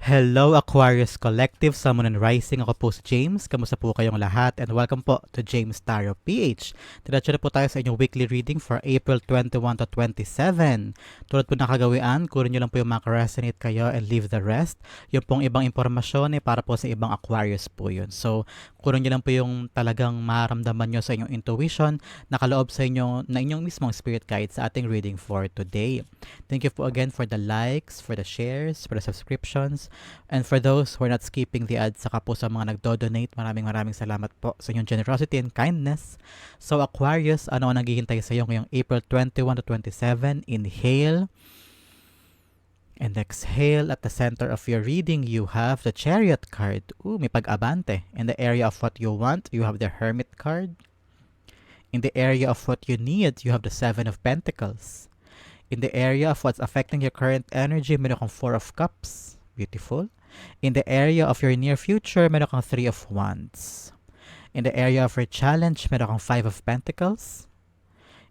Hello Aquarius Collective, Moon and Rising. Ako po si James. Kamusta po kayong lahat? And welcome po to James Tarot PH. Diretso na po tayo sa inyong weekly reading for April 21 to 27. Tulad po nakagawian, kunin nyo lang po yung mga resonate kayo and leave the rest. Yung pong ibang impormasyon eh, para po sa ibang Aquarius po yun. So, kunin nyo lang po yung talagang maramdaman nyo sa inyong intuition, nakaloob sa inyo na inyong mismong spirit guide sa ating reading for today. Thank you po again for the likes, for the shares, for the subscriptions, And for those who are not skipping the ads, saka po sa mga nagdo-donate, maraming maraming salamat po sa inyong generosity and kindness. So Aquarius, ano ang naghihintay sa iyo ngayong April 21 to 27? Inhale. And exhale at the center of your reading, you have the Chariot card. Ooh, may pag-abante. In the area of what you want, you have the Hermit card. In the area of what you need, you have the Seven of Pentacles. In the area of what's affecting your current energy, meron kang Four of Cups. Beautiful. In the area of your near future, meron kang Three of Wands. In the area of your challenge, meron kang Five of Pentacles.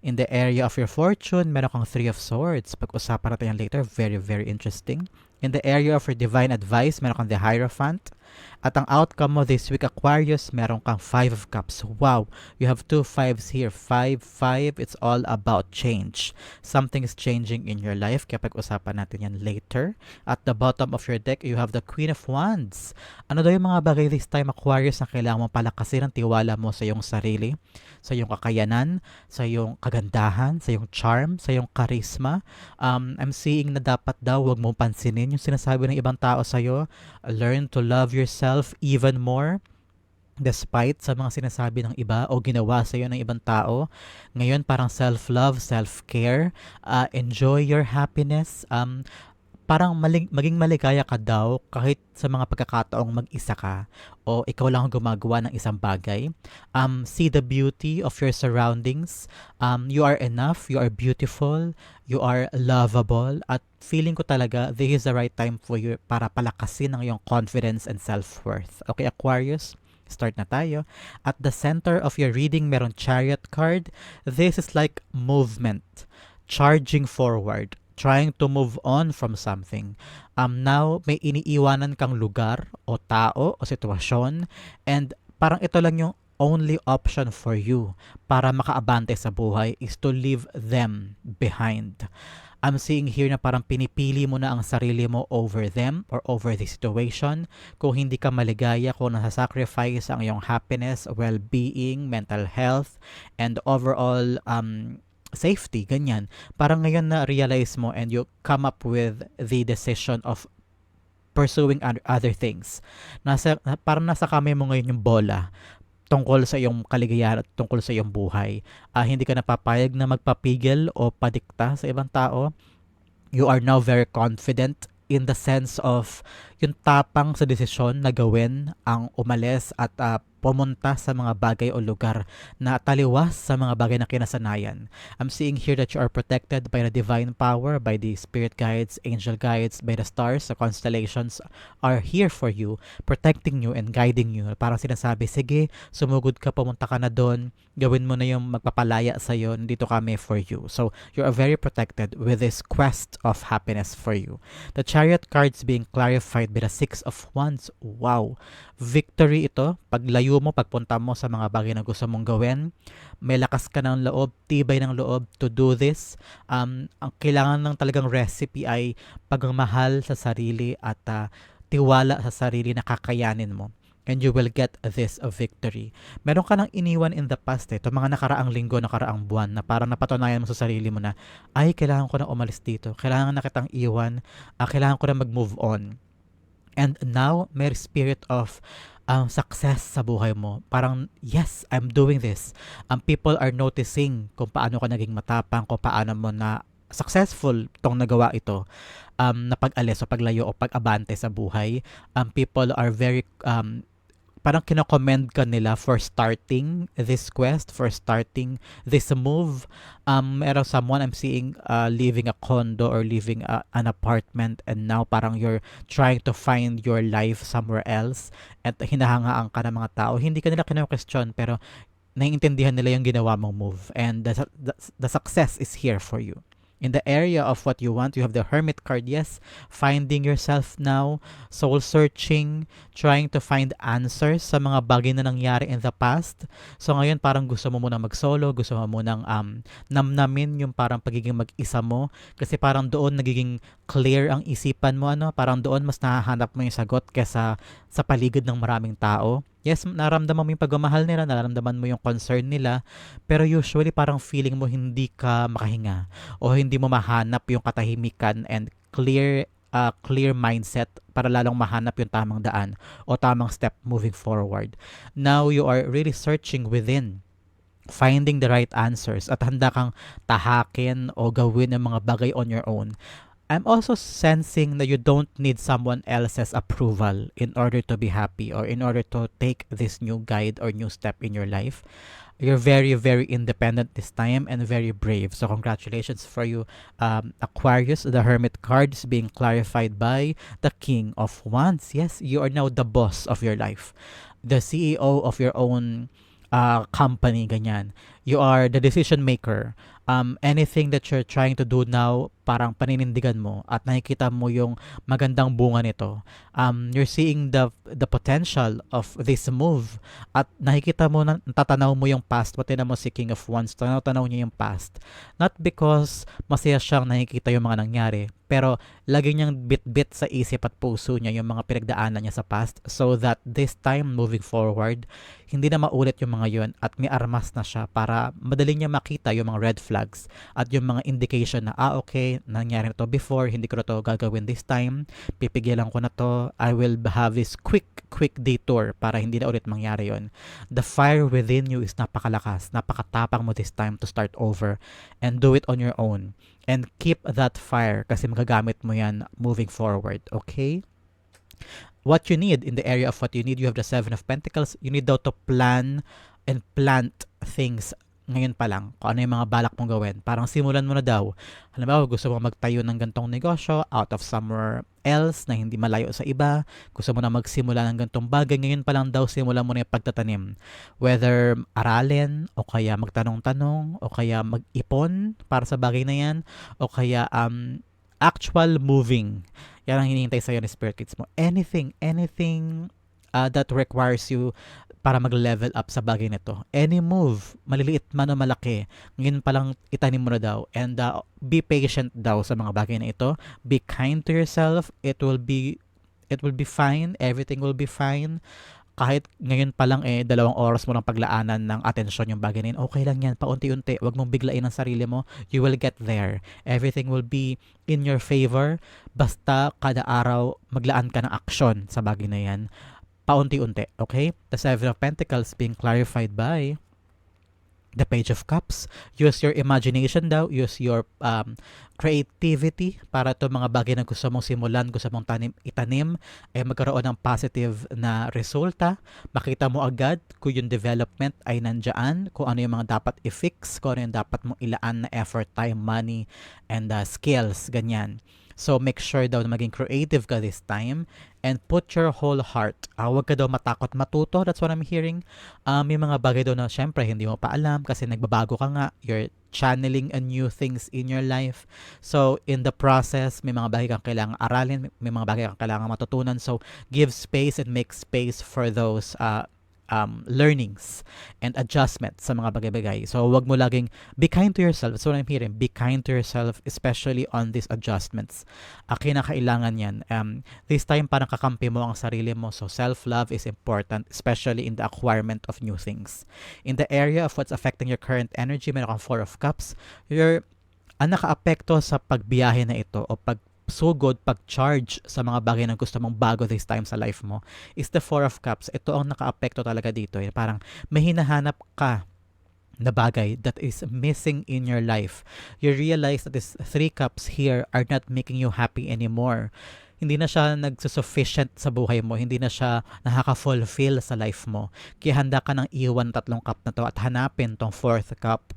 In the area of your fortune, meron kang Three of Swords. Pag-usapan natin yan later. Very, very interesting. In the area of your divine advice, meron kang the Hierophant. At ang outcome mo this week, Aquarius, meron kang Five of Cups. Wow! You have two fives here. Five, five. It's all about change. Something is changing in your life. Kaya pag-usapan natin yan later. At the bottom of your deck, you have the Queen of Wands. Ano daw yung mga bagay this time, Aquarius, na kailangan mo palakasin ang tiwala mo sa iyong sarili, sa iyong kakayanan, sa iyong kagandahan, sa iyong charm, sa iyong charisma. Um, I'm seeing na dapat daw wag mo pansinin yung sinasabi ng ibang tao sa iyo. Learn to love yourself even more despite sa mga sinasabi ng iba o ginawa sa iyo ng ibang tao. Ngayon parang self-love, self-care, uh, enjoy your happiness. Um, parang malig, maging maligaya ka daw kahit sa mga pagkakataong mag-isa ka o ikaw lang ang gumagawa ng isang bagay. Um, see the beauty of your surroundings. Um, you are enough, you are beautiful, you are lovable at feeling ko talaga this is the right time for you para palakasin ang iyong confidence and self-worth. Okay, Aquarius? Start na tayo. At the center of your reading, meron chariot card. This is like movement. Charging forward. Trying to move on from something. Um, now, may iniiwanan kang lugar o tao o sitwasyon and parang ito lang yung only option for you para makaabante sa buhay is to leave them behind. I'm seeing here na parang pinipili mo na ang sarili mo over them or over the situation. Kung hindi ka maligaya, kung nasa-sacrifice ang iyong happiness, well-being, mental health, and overall um, safety, ganyan. Parang ngayon na-realize mo and you come up with the decision of pursuing other things. Nasa, parang nasa kamay mo ngayon yung bola tungkol sa iyong kaligayahan at tungkol sa iyong buhay. Uh, hindi ka napapayag na magpapigil o padikta sa ibang tao. You are now very confident in the sense of yung tapang sa desisyon na gawin ang umalis at uh, pumunta sa mga bagay o lugar na taliwas sa mga bagay na kinasanayan. I'm seeing here that you are protected by the divine power, by the spirit guides, angel guides, by the stars, the constellations are here for you, protecting you and guiding you. Parang sinasabi, sige, sumugod ka, pumunta ka na doon, gawin mo na yung magpapalaya sa iyo, nandito kami for you. So, you are very protected with this quest of happiness for you. The chariot cards being clarified by the six of wands. Wow! Victory ito, paglayo layo mo, pagpunta mo sa mga bagay na gusto mong gawin. May lakas ka ng loob, tibay ng loob to do this. Um, ang kailangan ng talagang recipe ay pagmamahal sa sarili at uh, tiwala sa sarili na kakayanin mo and you will get this victory. Meron ka nang iniwan in the past eh, ito mga nakaraang linggo, nakaraang buwan na parang napatunayan mo sa sarili mo na ay, kailangan ko na umalis dito. Kailangan na kitang iwan. Uh, kailangan ko na mag-move on. And now, may spirit of um, success sa buhay mo. Parang, yes, I'm doing this. Um, people are noticing kung paano ka naging matapang, kung paano mo na successful tong nagawa ito um, na pag-alis o paglayo o pag-abante sa buhay. Um, people are very um, parang kinocommend ka nila for starting this quest, for starting this move. Um, meron someone I'm seeing uh, leaving a condo or leaving a, an apartment and now parang you're trying to find your life somewhere else at hinahangaan ka ng mga tao. Hindi ka nila kino-question pero naiintindihan nila yung ginawa mong move and the, the, the success is here for you. In the area of what you want, you have the Hermit card, yes. Finding yourself now, soul searching, trying to find answers sa mga bagay na nangyari in the past. So ngayon parang gusto mo muna mag-solo, gusto mo munang um, namnamin yung parang pagiging mag-isa mo. Kasi parang doon nagiging clear ang isipan mo, ano? Parang doon mas nahahanap mo yung sagot kesa sa paligid ng maraming tao. Yes, naramdaman mo yung pagmamahal nila, naramdaman mo yung concern nila, pero usually parang feeling mo hindi ka makahinga o hindi mo mahanap yung katahimikan and clear uh, clear mindset para lalong mahanap yung tamang daan o tamang step moving forward. Now you are really searching within finding the right answers at handa kang tahakin o gawin ang mga bagay on your own. I'm also sensing that you don't need someone else's approval in order to be happy or in order to take this new guide or new step in your life. You're very, very independent this time and very brave. So, congratulations for you, um, Aquarius. The Hermit card is being clarified by the King of Wands. Yes, you are now the boss of your life, the CEO of your own uh, company, ganyan. You are the decision maker. Um, anything that you're trying to do now, parang paninindigan mo at nakikita mo yung magandang bunga nito. Um, you're seeing the the potential of this move at nakikita mo, na, tatanaw mo yung past. Pati na mo si King of Wands, tanaw-tanaw niya yung past. Not because masaya siyang nakikita yung mga nangyari, pero lagi niyang bit-bit sa isip at puso niya yung mga pinagdaanan niya sa past so that this time moving forward, hindi na maulit yung mga yon at may armas na siya para madali niya makita yung mga red flags at yung mga indication na ah okay, nangyari na to before, hindi ko na to gagawin this time, pipigilan ko na to, I will have this quick quick detour para hindi na ulit mangyari yon. The fire within you is napakalakas, napakatapang mo this time to start over and do it on your own and keep that fire kasi magagamit mo yan moving forward, okay? What you need in the area of what you need, you have the Seven of Pentacles. You need daw to plan and plant things ngayon pa lang kung ano yung mga balak mong gawin. Parang simulan mo na daw. Halimbawa, gusto mo magtayo ng gantong negosyo out of somewhere else na hindi malayo sa iba. Gusto mo na magsimula ng gantong bagay. Ngayon pa lang daw simulan mo na yung pagtatanim. Whether aralin o kaya magtanong-tanong o kaya mag-ipon para sa bagay na yan o kaya um, actual moving. Yan ang hinihintay sa'yo ni Spirit Kids mo. Anything, anything uh, that requires you para mag-level up sa bagay nito. Any move, maliliit man o malaki, ngayon pa lang itanim mo na daw. And uh, be patient daw sa mga bagay na ito. Be kind to yourself. It will be it will be fine. Everything will be fine. Kahit ngayon pa lang eh, dalawang oras mo lang paglaanan ng atensyon yung bagay na yun, okay lang yan, paunti-unti. Huwag mong biglain ang sarili mo. You will get there. Everything will be in your favor. Basta kada araw maglaan ka ng aksyon sa bagay na yan paunti-unti. Okay? The Seven of Pentacles being clarified by the Page of Cups. Use your imagination daw. Use your um, creativity para to mga bagay na gusto mong simulan, gusto mong tanim, itanim, ay magkaroon ng positive na resulta. Makita mo agad kung yung development ay nandyan, kung ano yung mga dapat i-fix, kung ano yung dapat mong ilaan na effort, time, money, and uh, skills, ganyan. So, make sure daw na maging creative ka this time and put your whole heart. Uh, huwag ka daw matakot matuto. That's what I'm hearing. Um, may mga bagay daw na syempre hindi mo pa alam kasi nagbabago ka nga. You're channeling a new things in your life. So, in the process, may mga bagay kang kailangan aralin, may mga bagay kang kailangan matutunan. So, give space and make space for those uh, um, learnings and adjustments sa mga bagay-bagay. So, wag mo laging be kind to yourself. That's what I'm hearing. Be kind to yourself, especially on these adjustments. Uh, kinakailangan yan. Um, this time, parang kakampi mo ang sarili mo. So, self-love is important, especially in the acquirement of new things. In the area of what's affecting your current energy, meron kang Four of Cups. You're ang nakaapekto sa pagbiyahe na ito o pag so good pag-charge sa mga bagay na gusto mong bago this time sa life mo is the Four of Cups. Ito ang naka-apekto talaga dito. Eh. Parang may hinahanap ka na bagay that is missing in your life. You realize that these three cups here are not making you happy anymore. Hindi na siya nagsusufficient sa buhay mo. Hindi na siya nakaka-fulfill sa life mo. Kaya handa ka ng iwan tatlong cup na to at hanapin tong fourth cup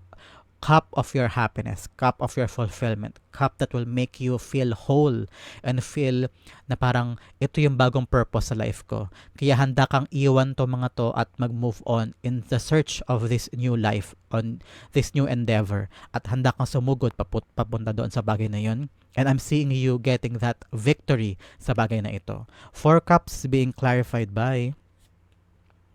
cup of your happiness, cup of your fulfillment, cup that will make you feel whole and feel na parang ito yung bagong purpose sa life ko. Kaya handa kang iwan to mga to at mag-move on in the search of this new life, on this new endeavor. At handa kang sumugod paput papunta doon sa bagay na yun. And I'm seeing you getting that victory sa bagay na ito. Four cups being clarified by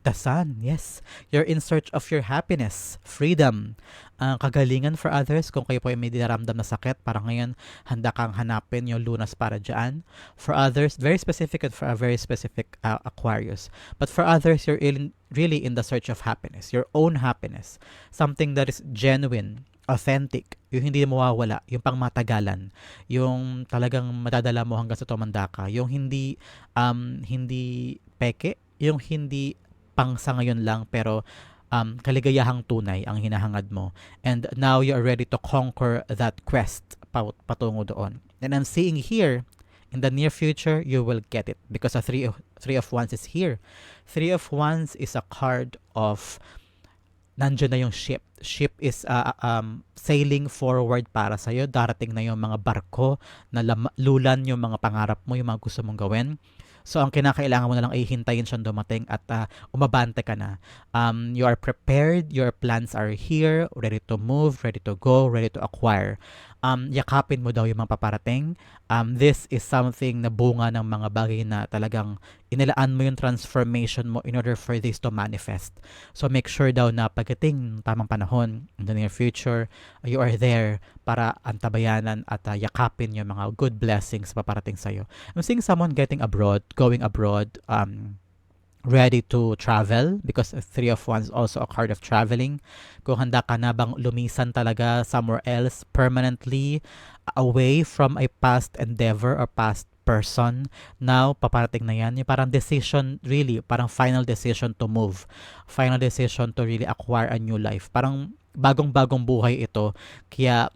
the sun. Yes, you're in search of your happiness, freedom, uh, kagalingan for others. Kung kayo po ay may dinaramdam na sakit, para ngayon handa kang hanapin yung lunas para dyan. For others, very specific and for a very specific uh, Aquarius. But for others, you're in, really in the search of happiness, your own happiness. Something that is genuine, authentic, yung hindi mawawala, yung pangmatagalan, yung talagang madadala mo hanggang sa tumanda ka, yung hindi um hindi peke, yung hindi pang sa ngayon lang pero um, kaligayahang tunay ang hinahangad mo. And now you are ready to conquer that quest patungo doon. And I'm seeing here, in the near future, you will get it because a three of, three of wands is here. Three of wands is a card of nandiyan na yung ship. Ship is uh, um, sailing forward para sa'yo. Darating na yung mga barko na lulan yung mga pangarap mo, yung mga gusto mong gawin. So, ang kinakailangan mo na lang ay hintayin siyang dumating at uh, umabante ka na. Um, you are prepared, your plans are here, ready to move, ready to go, ready to acquire um, yakapin mo daw yung mga paparating. Um, this is something na bunga ng mga bagay na talagang inilaan mo yung transformation mo in order for this to manifest. So make sure daw na pagdating tamang panahon in the near future, you are there para antabayanan at uh, yakapin yung mga good blessings paparating sa'yo. I'm seeing someone getting abroad, going abroad, um, ready to travel because three of wands also a card of traveling. Kung handa ka na bang lumisan talaga somewhere else permanently away from a past endeavor or past person. Now, paparating na yan. Yung parang decision, really, parang final decision to move. Final decision to really acquire a new life. Parang bagong-bagong buhay ito. Kaya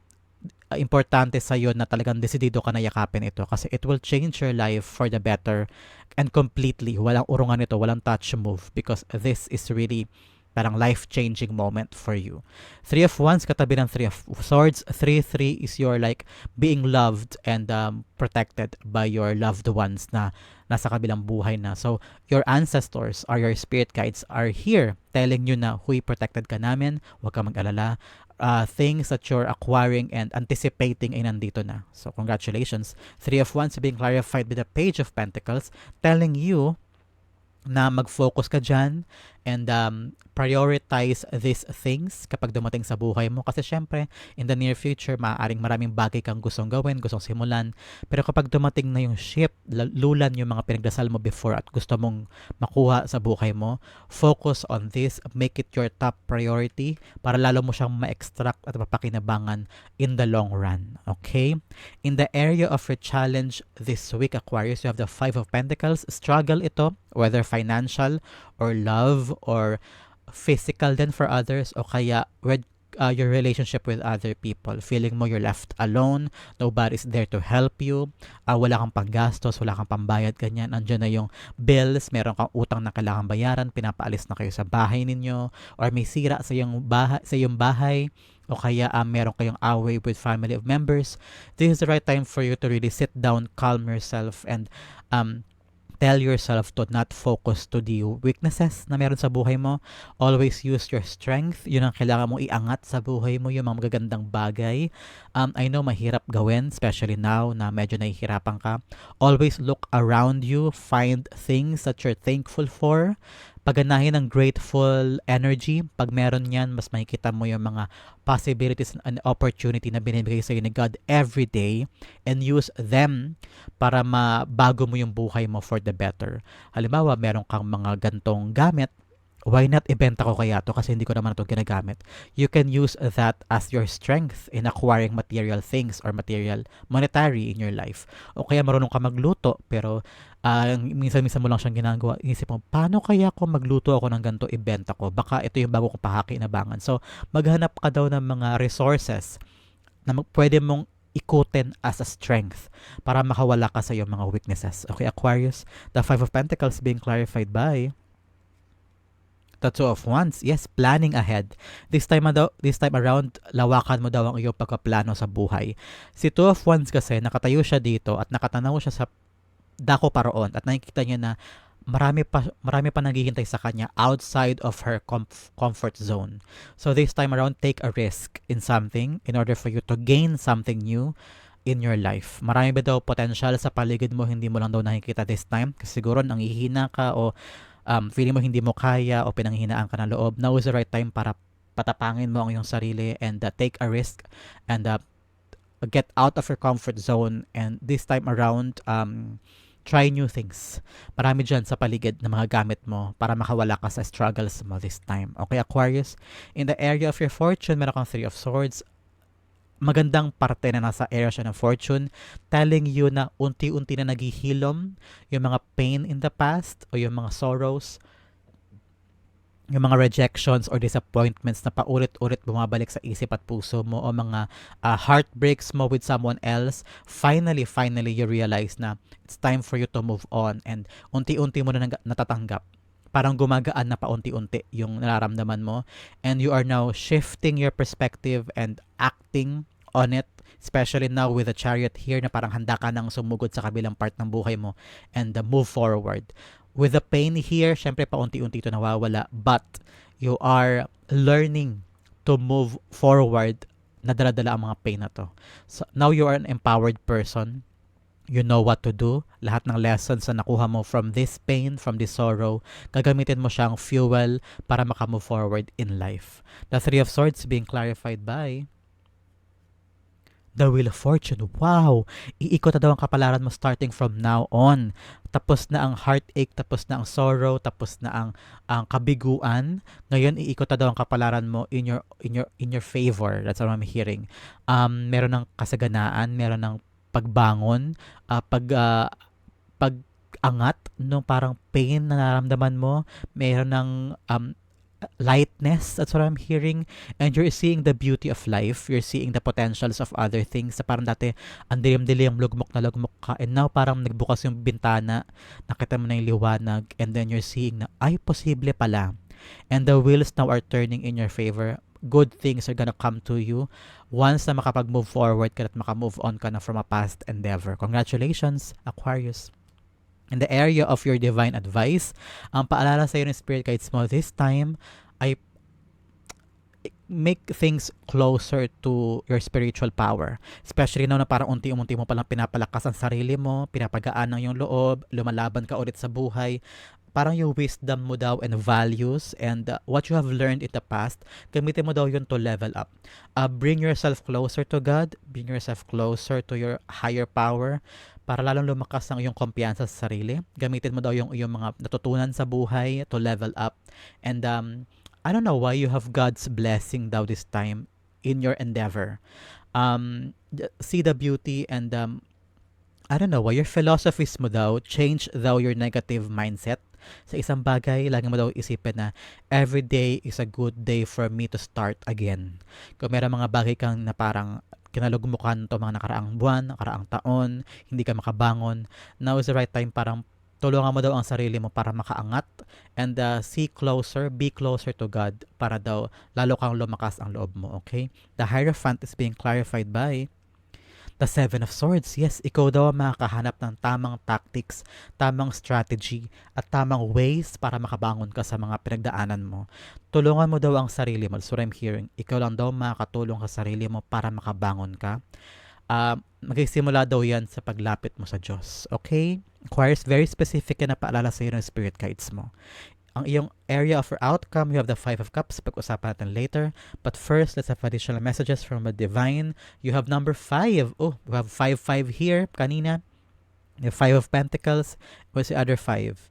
uh, importante sa iyo na talagang desidido ka na yakapin ito kasi it will change your life for the better and completely. Walang urungan ito, walang touch move because this is really parang life-changing moment for you. Three of Wands, katabi ng Three of Swords. Three, three is your like being loved and um, protected by your loved ones na nasa kabilang buhay na. So, your ancestors or your spirit guides are here telling you na, huy, protected ka namin, huwag ka mag-alala uh, things that you're acquiring and anticipating ay nandito na. So, congratulations. Three of Wands being clarified with the Page of Pentacles telling you na mag-focus ka dyan and um, prioritize these things kapag dumating sa buhay mo kasi syempre in the near future maaaring maraming bagay kang gustong gawin, gustong simulan pero kapag dumating na yung ship, lulan yung mga pinagdasal mo before at gusto mong makuha sa buhay mo, focus on this, make it your top priority para lalo mo siyang ma-extract at mapakinabangan in the long run. Okay? In the area of your challenge this week, Aquarius, you have the Five of Pentacles. Struggle ito, whether financial or love or physical din for others o kaya with uh, your relationship with other people. Feeling mo you're left alone, nobody's there to help you, uh, wala kang panggastos, wala kang pambayad, ganyan. Andiyan na yung bills, meron kang utang na kailangan bayaran, pinapaalis na kayo sa bahay ninyo, or may sira sa yung bahay, sa yung bahay, o kaya um, meron kayong away with family of members. This is the right time for you to really sit down, calm yourself, and um, tell yourself to not focus to the weaknesses na meron sa buhay mo. Always use your strength. Yun ang kailangan mong iangat sa buhay mo, yung mga magagandang bagay. Um, I know mahirap gawin, especially now na medyo nahihirapan ka. Always look around you, find things that you're thankful for paganahin ng grateful energy. Pag meron yan, mas makikita mo yung mga possibilities and opportunity na binibigay sa iyo ni God every day and use them para mabago mo yung buhay mo for the better. Halimbawa, meron kang mga gantong gamit why not ibenta ko kaya to kasi hindi ko naman ito ginagamit. You can use that as your strength in acquiring material things or material monetary in your life. O kaya marunong ka magluto pero uh, minsan-minsan mo lang siyang ginagawa. Inisip mo, paano kaya ko magluto ako ng ganito, ibenta ko? Baka ito yung bago kong pahaki-inabangan. So, maghanap ka daw ng mga resources na mag- pwede mong ikutin as a strength para makawala ka sa iyong mga weaknesses. Okay, Aquarius, the Five of Pentacles being clarified by The Two of Wands, yes, planning ahead. This time, this time around, lawakan mo daw ang iyong pagkaplano sa buhay. Si Two of Wands kasi, nakatayo siya dito at nakatanaw siya sa dako paroon at nakikita niya na marami pa marami pa naghihintay sa kanya outside of her comf- comfort zone. So this time around take a risk in something in order for you to gain something new in your life. Marami ba daw potential sa paligid mo hindi mo lang daw nakikita this time kasi siguro nanghihina ka o um, feeling mo hindi mo kaya o pinanghihinaan ka ng loob. Now is the right time para patapangin mo ang iyong sarili and uh, take a risk and uh, get out of your comfort zone and this time around um, try new things. Marami dyan sa paligid na mga gamit mo para makawala ka sa struggles mo this time. Okay, Aquarius? In the area of your fortune, meron kang Three of Swords. Magandang parte na nasa area siya ng fortune, telling you na unti-unti na naghihilom yung mga pain in the past o yung mga sorrows yung mga rejections or disappointments na paulit-ulit bumabalik sa isip at puso mo o mga uh, heartbreaks mo with someone else, finally, finally, you realize na it's time for you to move on and unti-unti mo na natatanggap. Parang gumagaan na paunti-unti yung nararamdaman mo and you are now shifting your perspective and acting on it especially now with the chariot here na parang handa ka nang sumugod sa kabilang part ng buhay mo and uh, move forward with the pain here, syempre paunti-unti ito nawawala, but you are learning to move forward na dala-dala ang mga pain na to. So, now you are an empowered person. You know what to do. Lahat ng lessons na nakuha mo from this pain, from this sorrow, gagamitin mo siyang fuel para makamove forward in life. The Three of Swords being clarified by The Wheel of Fortune. Wow! Iikot na daw ang kapalaran mo starting from now on. Tapos na ang heartache, tapos na ang sorrow, tapos na ang ang kabiguan. Ngayon iikot na daw ang kapalaran mo in your in your in your favor. That's what I'm hearing. Um meron ng kasaganaan, meron ng pagbangon, uh, pag uh, pag angat no parang pain na nararamdaman mo, meron ng um, lightness. That's what I'm hearing. And you're seeing the beauty of life. You're seeing the potentials of other things. Sa parang dati, ang dilim-dilim, lugmok na lugmok ka. And now, parang nagbukas yung bintana. Nakita mo na yung liwanag. And then you're seeing na, ay, posible pala. And the wheels now are turning in your favor. Good things are gonna come to you once na makapag-move forward ka at makamove on ka na from a past endeavor. Congratulations, Aquarius in the area of your divine advice, ang paalala sa iyo ng Spirit guides mo this time ay make things closer to your spiritual power. Especially now na parang unti-unti mo palang pinapalakas ang sarili mo, pinapagaan ng iyong loob, lumalaban ka ulit sa buhay. Parang yung wisdom mo daw and values and uh, what you have learned in the past, gamitin mo daw yun to level up. Uh, bring yourself closer to God, bring yourself closer to your higher power, para lalong lumakas ang iyong kumpiyansa sa sarili. Gamitin mo daw yung iyong mga natutunan sa buhay to level up. And um, I don't know why you have God's blessing daw this time in your endeavor. Um, see the beauty and um, I don't know why your philosophies mo daw change daw your negative mindset sa isang bagay, lagi mo daw isipin na every day is a good day for me to start again. Kung meron mga bagay kang na parang kinalugmukan to mga nakaraang buwan, nakaraang taon, hindi ka makabangon. Now is the right time parang tulungan mo daw ang sarili mo para makaangat and uh, see closer, be closer to God para daw lalo kang lumakas ang loob mo, okay? The Hierophant is being clarified by The Seven of Swords, yes, ikaw daw ang makakahanap ng tamang tactics, tamang strategy, at tamang ways para makabangon ka sa mga pinagdaanan mo. Tulungan mo daw ang sarili mo. So I'm hearing, ikaw lang daw makakatulong sa sarili mo para makabangon ka. Uh, magsisimula daw yan sa paglapit mo sa Diyos. Okay? Requires very specific na paalala sa iyo ng spirit guides mo ang iyong area of outcome, you have the Five of Cups. Pag-usapan natin later. But first, let's have additional messages from the Divine. You have number 5. Oh, we have 5-5 here. Kanina, you have 5 of Pentacles. What's the other 5?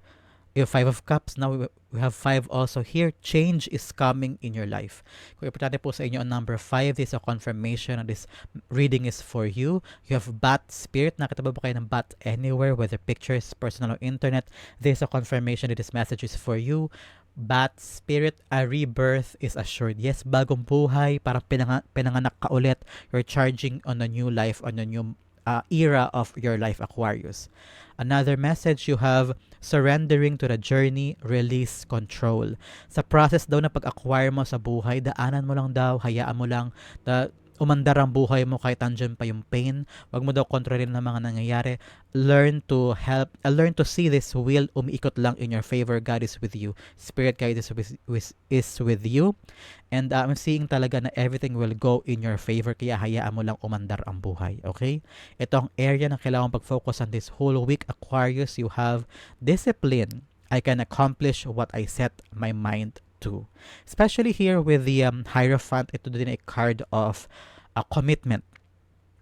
You have Five of Cups. Now we have Five also here. Change is coming in your life. Kung importante po sa inyo ang number 5, this is a confirmation that this reading is for you. You have Bat Spirit. Nakita ba ba kayo ng Bat anywhere, whether pictures, personal or internet? This is a confirmation that this message is for you. Bat Spirit, a rebirth is assured. Yes, bagong buhay, parang pinang- pinanganak ka ulit. You're charging on a new life, on a new uh, era of your life, Aquarius. Another message you have surrendering to the journey, release control. Sa process daw na pag-acquire mo sa buhay, daanan mo lang daw, hayaan mo lang na umandar ang buhay mo kahit andyan pa yung pain. Huwag mo daw kontrolin ng mga nangyayari. Learn to help, uh, learn to see this wheel umiikot lang in your favor. God is with you. Spirit guide is with, with, is with you. And uh, I'm seeing talaga na everything will go in your favor. Kaya hayaan mo lang umandar ang buhay. Okay? Ito ang area na kailangan pag-focus on this whole week. Aquarius, you have discipline. I can accomplish what I set my mind to. Especially here with the um, Hierophant, ito din ay card of uh, commitment.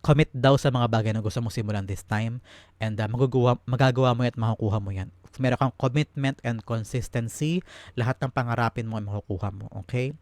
Commit daw sa mga bagay na gusto mo simulan this time and uh, magagawa, magagawa mo yan at makukuha mo yan. If meron kang commitment and consistency, lahat ng pangarapin mo ay makukuha mo. Okay?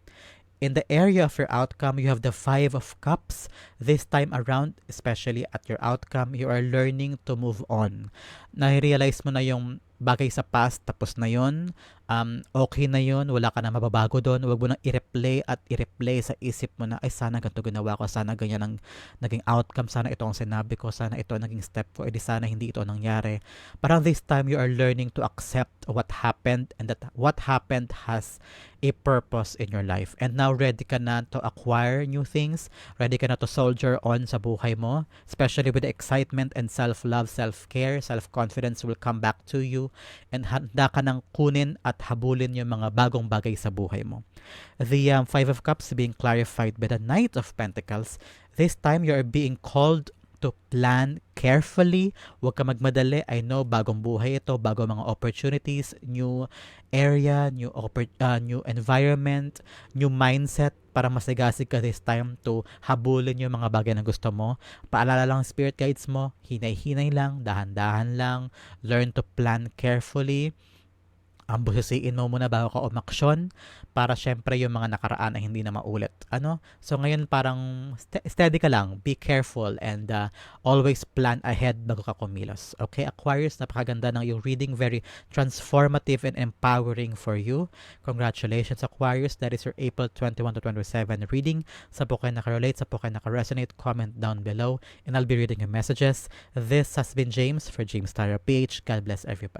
In the area of your outcome, you have the Five of Cups. This time around, especially at your outcome, you are learning to move on. Na-realize mo na yung bagay sa past, tapos na yon um, okay na yon wala ka na mababago doon, huwag mo nang i-replay at i-replay sa isip mo na, ay sana ganito ginawa ko, sana ganyan ang naging outcome, sana ito ang sinabi ko, sana ito ang naging step ko, edi sana hindi ito nangyari. Parang this time you are learning to accept what happened and that what happened has a purpose in your life. And now ready ka na to acquire new things, ready ka na to soldier on sa buhay mo, especially with the excitement and self-love, self-care, self-confidence will come back to you. And handa ka nang kunin at habulin yung mga bagong bagay sa buhay mo. The um, Five of Cups being clarified by the Knight of Pentacles, this time you are being called to plan carefully. Huwag ka magmadali. I know, bagong buhay ito, bago mga opportunities, new area, new, oppor- uh, new environment, new mindset para masigasig ka this time to habulin yung mga bagay na gusto mo. Paalala lang spirit guides mo, hinay-hinay lang, dahan-dahan lang, learn to plan carefully ang busisiin mo muna bago ka umaksyon para syempre yung mga nakaraan ay hindi na maulit. Ano? So ngayon parang st- steady ka lang, be careful and uh, always plan ahead bago ka kumilos. Okay, Aquarius, napakaganda ng yung reading, very transformative and empowering for you. Congratulations Aquarius, that is your April 21 to 27 reading. Sa po kayo nakarelate, sa po kayo nakaresonate, comment down below and I'll be reading your messages. This has been James for James Tyra PH. God bless everybody.